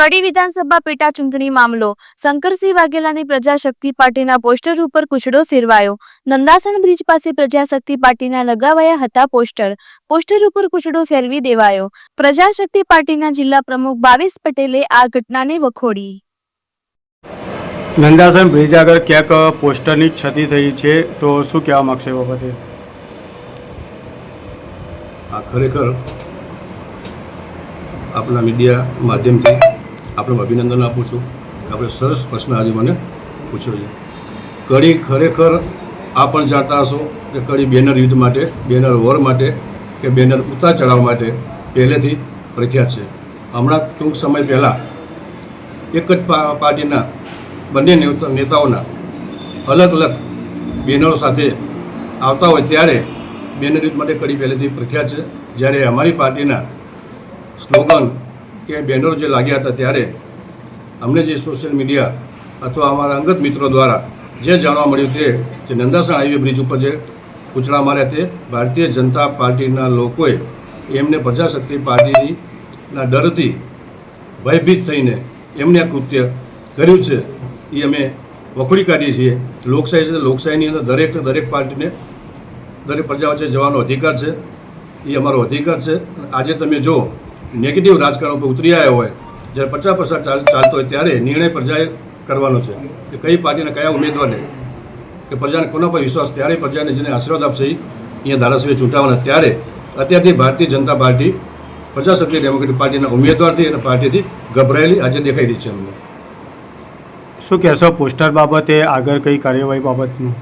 કડી વિધાનસભા પેટા ચૂંટણી મામલો. શંકરસિંહ વાઘેલાની પ્રજાશક્તિ પાર્ટીના પોસ્ટર ઉપર કૂચડો ફેરવાયો. નંદાસણ બ્રિજ પાસે પ્રજાશક્તિ પાર્ટીના લગાવાયા હતા પોસ્ટર. પોસ્ટર ઉપર કૂચડો ફેરવી દેવાયો. પ્રજાશક્તિ પાર્ટીના જિલ્લા પ્રમુખ ભાવેશ પટેલે આ ઘટનાને વખોડી. નંદાસન બ્રિજ આગળ ક્યાંક પોસ્ટરની ક્ષતિ થઈ છે તો શું કહેવા માંગશે બાબતે? આ ખરેખર આપણા મીડિયા માધ્યમથી આપણે અભિનંદન આપું છું આપણે સરસ પ્રશ્ન આજે મને પૂછ્યો છે. કડી ખરેખર આ પણ જાણતા હશો કે કડી બેનર યુદ્ધ માટે, બેનર વોર માટે કે બેનર ઉતાર ચઢાવવા માટે પહેલેથી પ્રખ્યાત છે. હમણાં ટૂંક સમય પહેલાં એક જ પાર્ટીના બંને નેતાઓના અલગ અલગ બેનરો સાથે આવતા હોય ત્યારે બેનર યુદ્ધ માટે કડી પહેલેથી પ્રખ્યાત છે. જ્યારે અમારી પાર્ટીના સ્લોગન કે બેનરો જે લાગ્યા હતા ત્યારે અમને જે સોશિયલ મીડિયા અથવા અમારા અંગત મિત્રો દ્વારા જે જાણવા મળ્યું તે, જે નંદાસણ હાઈવે બ્રિજ ઉપર જે કૂચડા માર્યા તે, ભારતીય જનતા પાર્ટીના લોકોએ એમને પ્રજાશક્તિ પાર્ટીના ડરથી ભયભીત થઈને એમને આ કૃત્ય કર્યું છે. એ અમે વખોડી કાઢીએ છીએ. લોકશાહી છે લોકશાહીની અંદર દરેક દરેક પાર્ટીને દરેક પ્રજા વચ્ચે જવાનો અધિકાર છે. એ અમારો અધિકાર છે. આજે તમે જો નેગેટિવ રાજકારણ ઉપર ઉતરી આવ્યા હોય જ્યારે પચાસ પ્રસાર ચાલ ચાલતો હોય ત્યારે નિર્ણય પ્રજાએ કરવાનો છે કે કઈ પાર્ટીને કયા ઉમેદવારને કે પ્રજાને કોના પર વિશ્વાસ ત્યારે પ્રજાને જેને આશીર્વાદ આપશે અહીંયા ધારાસભ્ય ચૂંટાવાના. ત્યારે અત્યારથી ભારતીય જનતા પાર્ટી પ્રજાસત્તાક ડેમોક્રેટિક પાર્ટીના ઉમેદવારથી અને પાર્ટીથી ગભરાયેલી આજે દેખાઈ રહી છે અમને. શું કહેશો પોસ્ટર બાબતે આગળ કઈ કાર્યવાહી બાબતનું?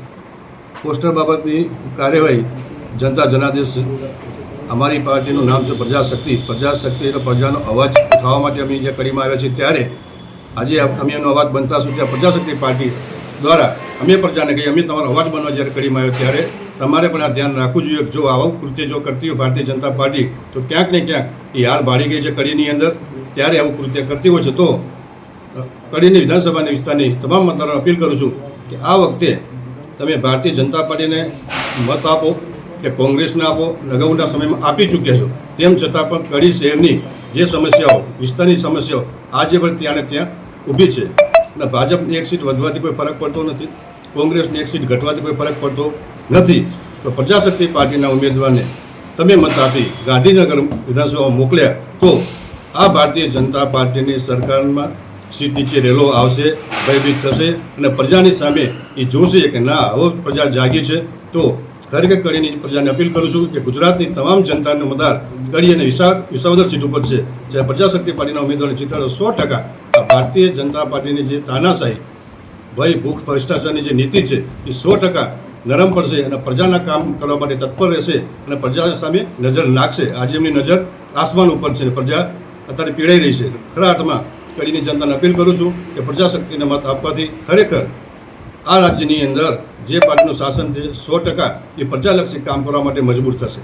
પોસ્ટર બાબતની કાર્યવાહી જનતા જનાદેશ અમારી પાર્ટીનું નામ છે પ્રજાશક્તિ. પ્રજાશક્તિ એટલે પ્રજાનો અવાજ ઉઠાવવા માટે અમે જે કરીમાં આવ્યા છીએ ત્યારે આજે અમે એનો અવાજ બનતા સુધી ત્યાં પ્રજાશક્તિ પાર્ટી દ્વારા અમે પ્રજાને કહીએ, અમે તમારો અવાજ બનવા જ્યારે કડીમાં આવ્યો ત્યારે તમારે પણ આ ધ્યાન રાખવું જોઈએ જો આવું કૃત્ય જો કરતી હોય ભારતીય જનતા પાર્ટી, તો ક્યાંક ને ક્યાંક એ હાર ભાડી ગઈ છે કડીની અંદર. ત્યારે આવું કૃત્ય કરતી હોય છે. તો કડીની વિધાનસભાની વિસ્તારની તમામ મતદારોને અપીલ કરું છું કે આ વખતે તમે ભારતીય જનતા પાર્ટીને મત આપો. કે કોંગ્રેસને આપો અગાઉના સમયમાં આપી ચૂક્યા છો. તેમ છતાં પણ કડી શહેરની જે સમસ્યાઓ, વિસ્તારની સમસ્યાઓ, આજે પણ ત્યાં ત્યાં ઊભી છે. અને ભાજપની એક સીટ વધવાથી કોઈ ફરક પડતો નથી, કોંગ્રેસની એક સીટ ઘટવાથી કોઈ ફરક પડતો નથી. તો પ્રજાશક્તિ પાર્ટીના ઉમેદવારને તમે મત આપી ગાંધીનગર વિધાનસભામાં મોકલ્યા તો આ ભારતીય જનતા પાર્ટીની સરકારમાં સીટ નીચે રેલો આવશે, ભયભીત થશે અને પ્રજાની સામે એ જોશે કે ના, હવે પ્રજા જાગી છે. તો ખરેખર કડીની પ્રજાને અપીલ કરું છું કે ગુજરાતની તમામ જનતાનો મતદાર કરી અને વિસા વિસાવદર સીટ ઉપર છે જ્યારે પ્રજાશક્તિ પાર્ટીના ઉમેદવારને જીતાડો સો ટકા. ભારતીય જનતા પાર્ટીની જે તાનાશાહી, ભય, ભૂખ, ભ્રષ્ટાચારની જે નીતિ છે, એ સો ટકા નરમ પડશે અને પ્રજાના કામ કરવા માટે તત્પર રહેશે અને પ્રજા સામે નજર નાખશે. આજે એમની નજર આસમાન ઉપર છે પ્રજા અત્યારે પીડાઈ રહી છે. ખરા અર્થમાં કડીની જનતાને અપીલ કરું છું કે પ્રજાશક્તિને મત આપવાથી ખરેખર આ રાજ્યની અંદર જે પાર્ટીનું શાસન છે, સો ટકા એ પ્રજાલક્ષી કામ કરવા માટે મજબૂર થશે.